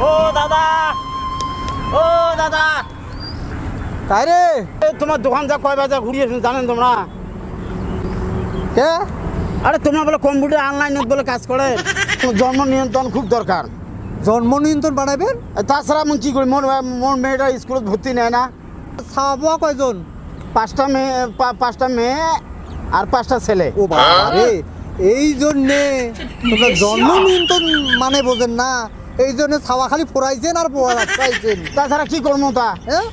ও দাদা। ও দাদা। তাই রে? এ, তোমার দোকান যা কয় বাজার ঘুরিয়েছেন জানেন তোমরা? কে? আরে তোমরা বলে কম্পিউটার অনলাইনে বলে কাজ করে। জন্ম নিয়ন্ত্রণ খুব দরকার। জন্ম নিয়ন্ত্রণ বানাবেন আর তাছাড়া আমি কি করি? মোর মোর মেয়েটা স্কুলে ভর্তি নেয় না। খাওয়া কয়জন? পাঁচটা মেয়ে পা- পাঁচটা মেয়ে আর পাঁচটা ছেলে। ও বাবা রে এই জন্যে তোমরা জন্ম নিয়ন্ত্রণ মানে বোঝেন না এই জন্য ছাওয়া খালি ফোরাইছেন আর ফোরাইছেন তাছাড়া কি করব তা? হ্যাঁ?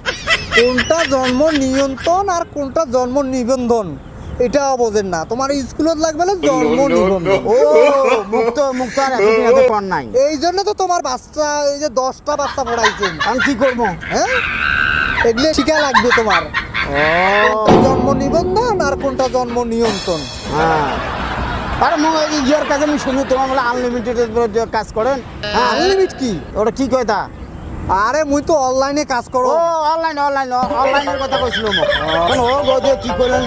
কোনটা জন্ম নিয়ন্ত্রণ আর কোনটা জন্ম নিবন্ধন এটা বোঝেন না। তোমার স্কুলত লাগবে না জন্ম নিবন্ধন। ও মুক্ত মুক্ত আর এত কর নাই। এই জন্য তো তোমার বাচ্চা এই যে দশটা বাচ্চা পড়াইছেন। আমি কি করব? হ্যাঁ? এগুলো শিখা লাগবে তোমার। জন্ম নিবন্ধন আর কোনটা জন্ম নিয়ন্ত্রণ? হ্যাঁ। আরে ইয়ার কাছে আমি শুনি তোমার বলে আনলিমিটেড কাজ করেন। হ্যাঁ। আনলিমিট কি? ওটা কি কয় তা? আরে মুই তো অনলাইনে কাজ করো। ও অনলাইন অনলাইন অনলাইনের কথা কইছিল মোক ও। গো যে কি করলেন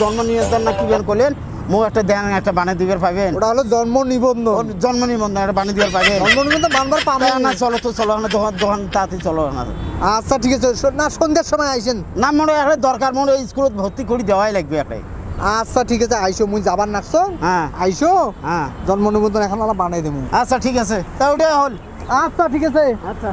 জন্ম নিয়ন্ত্রণ না কি বের করলেন মোক একটা দেন একটা বানিয়ে দিবার পাবেন ওটা হলো জন্ম নিবন্ধন। জন্ম নিবন্ধন একটা বানিয়ে দিবার পাবেন জন্ম নিবন্ধন বানবার পাবো তাই না চলো তো চলো না দোকান দোকান তাড়াতাড়ি চলো না। আচ্ছা ঠিক আছে। না সন্ধ্যার সময় আইসেন। না মনে হয় দরকার মনে হয় স্কুলত ভর্তি করে দেওয়াই লাগবে একটা। আচ্ছা ঠিক আছে। আইসো মুই যাবার নাকছো। হ্যাঁ। আইসো। হ্যাঁ। জন্ম নিবন্ধন এখন আমরা বানাই দেবো আচ্ছা ঠিক আছে। তা ওটাই হল। আচ্ছা ঠিক আছে। আচ্ছা।